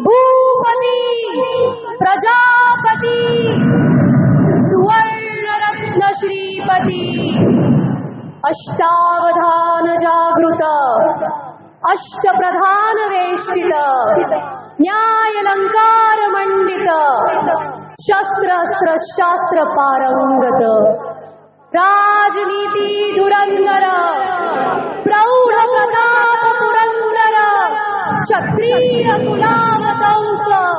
भूपती। प्रजापती। सुवर्णरत्न श्रीपती अष्टावधान जागृत अष्टप्रधान वेष्टित न्यायलंकार मंडित शस्त्र शास्त्र पारंगत राजनीती धुरंधर क्षत्रिय कुलावतंस सिंहासनाधीश्वर